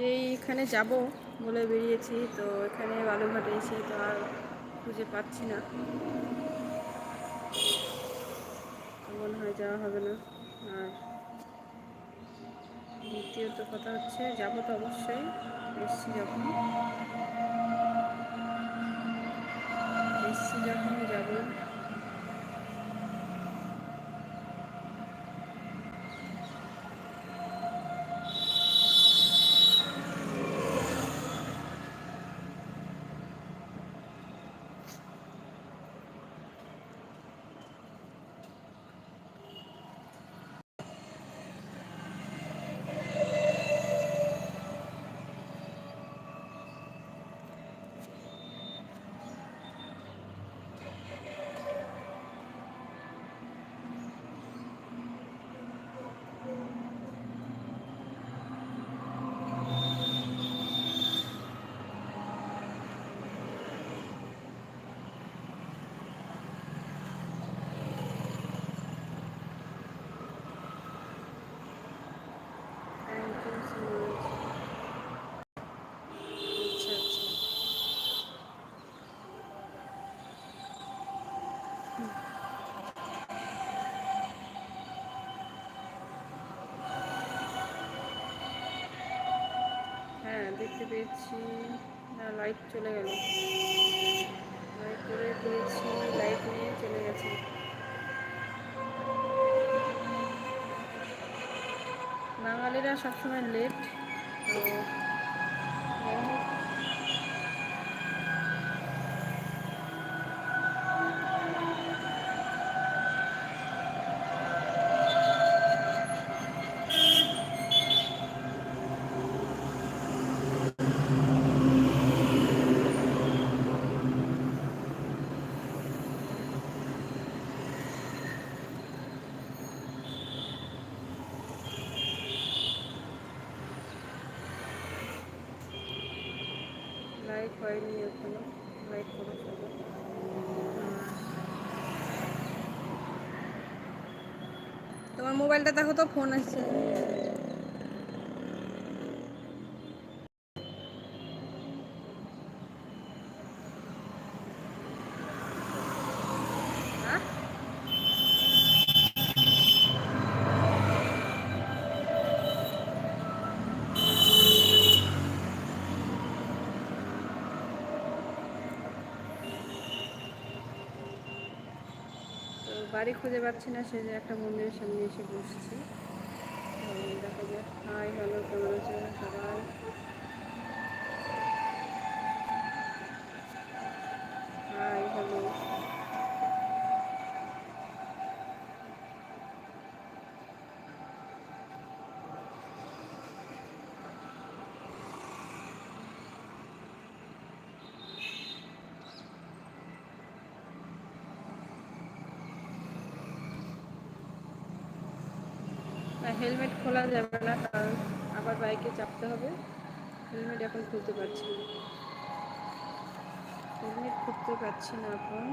যে এইখানে যাব বলে বেরিয়েছি, তো এখানে বালুঘাটে এসে তো আর খুঁজে পাচ্ছি না। মনে হয় যাওয়া হবে না। আর দ্বিতীয়ত কথা হচ্ছে, যাব তো অবশ্যই, এসছি যখন। এসছি যখন যাব। দেখতে পেয়েছি। না লাইট চলে গেল। লাইট করে পেয়েছি লাইট নিয়ে চলে গেছে। বাঙালিরা সবসময় লেট তো লাইট হয়নি এখনও লাইট করে তোমার মোবাইলটা দেখো তো ফোন আসছে হ্যাঁ? তো বাড়ি খুঁজে পাচ্ছি না সে যে একটা মন্দিরের সামনে এসে বসছি। দেখা যাক, হাই, হ্যালো, কেমন আছে সবাই হাই হ্যালো হেলমেট খোলা যাবে না, কারণ আবার বাইকে চাপতে হবে। হেলমেট এখন খুলতে পারছি না। হেলমেট খুলতে পারছি না এখন।